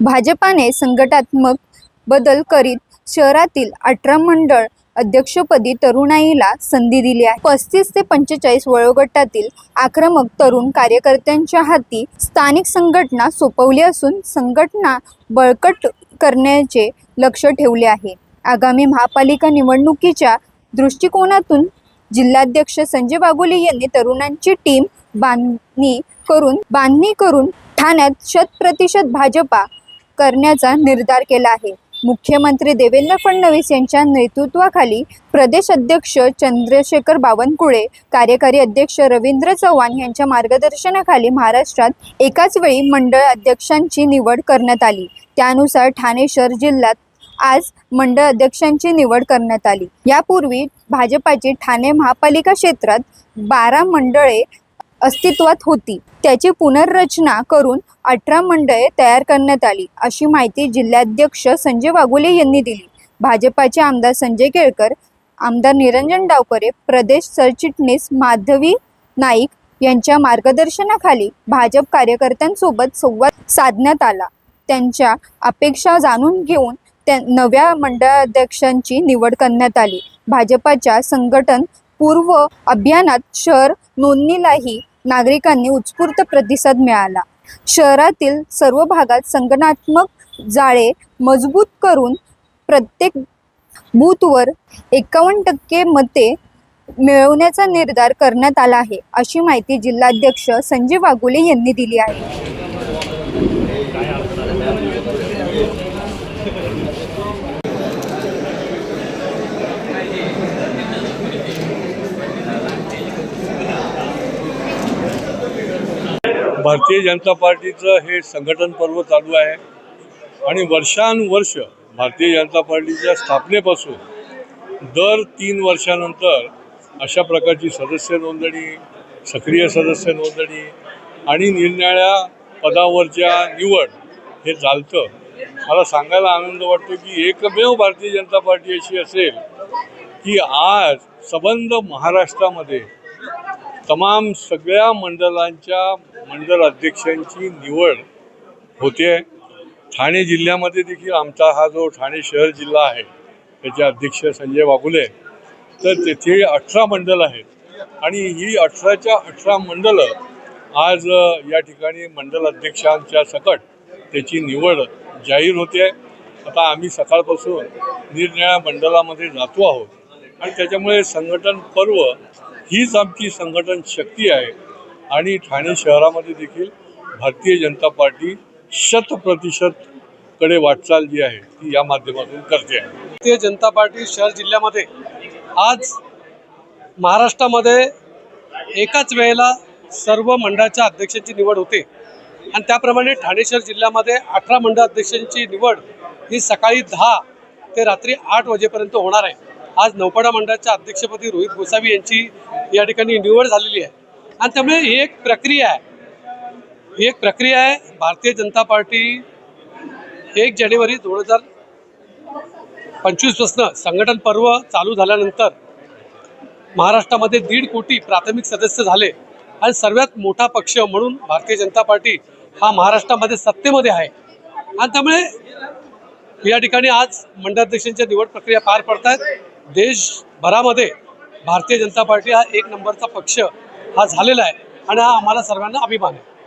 भाजपाने संघटनात्मक बदल करीत शहरातील अठरा मंडळ अध्यक्षपदी तरुणाईला संधी दिली आहे. पस्तीस ते पंचेचाळीस वयोगटातील आक्रमक तरुण कार्यकर्त्यांच्या हाती स्थानिक संघटना सोपवली असून संघटना बळकट करण्याचे लक्ष ठेवले आहे. आगामी महापालिका निवडणुकीच्या दृष्टिकोनातून जिल्हाध्यक्ष संजय बागुले यांनी तरुणांची टीम बांधणी करून बांधणी करून ठाण्यात शत प्रतिशत भाजपा करण्याचा निर्धार केला आहे. मुख्यमंत्री देवेंद्र फडणवीस यांच्या नेतृत्वाखाली प्रदेश अध्यक्ष चंद्रशेखर बावनकुळे कार्यकारी अध्यक्ष रवींद्र चव्हाण यांच्या मार्गदर्शनाखाली महाराष्ट्रात एकाच वेळी मंडळ अध्यक्षांची निवड करण्यात आली. त्यानुसार ठाणे शहर जिल्ह्यात आज मंडळ अध्यक्षांची निवड करण्यात आली. यापूर्वी भाजपाची ठाणे महापालिका क्षेत्रात बारा मंडळे अस्तित्वात होती. त्याची पुनर्रचना करून अठरा मंडळे तयार करण्यात आली अशी माहिती जिल्हाध्यक्ष संजय वाघुले यांनी दिली. भाजपाचे आमदार संजय केळकर आमदार निरंजन डावकरे प्रदेश सरचिटणीस माधवी नाईक यांच्या मार्गदर्शनाखाली भाजप कार्यकर्त्यांसोबत संवाद साधण्यात आला. त्यांच्या अपेक्षा जाणून घेऊन त्या नव्या मंडळाध्यक्षांची निवड करण्यात आली. भाजपाच्या संघटन पूर्व अभियानात शहर नोंदणीलाही नागरिकांनी उत्स्फूर्त प्रतिसाद मिळाला. शहरातील सर्व भागात संगणात्मक जाळे मजबूत करून प्रत्येक बूथवर एकावन्न टक्के मते मिळवण्याचा निर्धार करण्यात आला आहे अशी माहिती जिल्हाध्यक्ष संजय वाघोले यांनी दिली आहे. भारतीय जनता पार्टीचं हे संघटन पर्व चालू आहे. आणि वर्षानुवर्ष भारतीय जनता पार्टीच्या स्थापनेपासून दर तीन वर्षानंतर अशा प्रकारची सदस्य नोंदणी सक्रिय सदस्य नोंदणी आणि निरनिराळ्या पदावरच्या निवड हे चालतं मला सांगायला आनंद वाटतो की एकमेव भारतीय जनता पार्टी अशी असेल की आज सबंध महाराष्ट्रामध्ये तमाम सगळ्या मंडळांच्या मंडळ अध्यक्षांची निवड होते ठाणे जिल्ह्यामध्ये देखील आमचा हा जो ठाणे शहर जिल्हा आहे त्याचे अध्यक्ष संजय वाघुले तर तेथे अठरा मंडळ आहेत. आणि ही अठराच्या अठरा मंडळं आज या ठिकाणी मंडल अध्यक्षांच्या सकट त्याची निवड जाहीर होते आता आम्ही सकाळपासून निरनिळ्या मंडळामध्ये जातो आहोत. आणि त्याच्यामुळे संघटन पर्व हीच आमची संघटन शक्ती आहे. आणि ठाणे शहरामध्ये देखील भारतीय जनता पार्टी शत प्रतिशत कडे वाटचाल जी आहे ती या माध्यमातून करते आहे. भारतीय जनता पार्टी शहर जिल्ह्यामध्ये आज महाराष्ट्रामध्ये एकाच वेळेला सर्व मंडळाच्या अध्यक्षांची निवड होते. आणि त्याप्रमाणे ठाणे शहर जिल्ह्यामध्ये अठरा मंडळ अध्यक्षांची निवड ही सकाळी दहा ते रात्री आठ वाजेपर्यंत होणार आहे. आज नौपाडा मंडळाच्या अध्यक्षपदी रोहित गोसावी यांची या ठिकाणी निवड झालेली आहे. आणि त्यामुळे ही एक प्रक्रिया आहे. ही एक प्रक्रिया आहे. भारतीय जनता पार्टी एक जानेवारी दोन हजार पंचवीसपासनं संघटन पर्व चालू झाल्यानंतर महाराष्ट्रामध्ये दीड कोटी प्राथमिक सदस्य झाले. आणि सर्वात मोठा पक्ष म्हणून भारतीय जनता पार्टी हा महाराष्ट्रामध्ये सत्तेमध्ये आहे. आणि त्यामुळे या ठिकाणी आज मंडळाध्यक्षांच्या निवड प्रक्रिया पार पडत आहेत देशभरामध्ये भारतीय जनता पार्टी हा एक नंबरचा पक्ष हा झालेला आहे. आणि हा आम्हाला सर्वांना अभिमान आहे.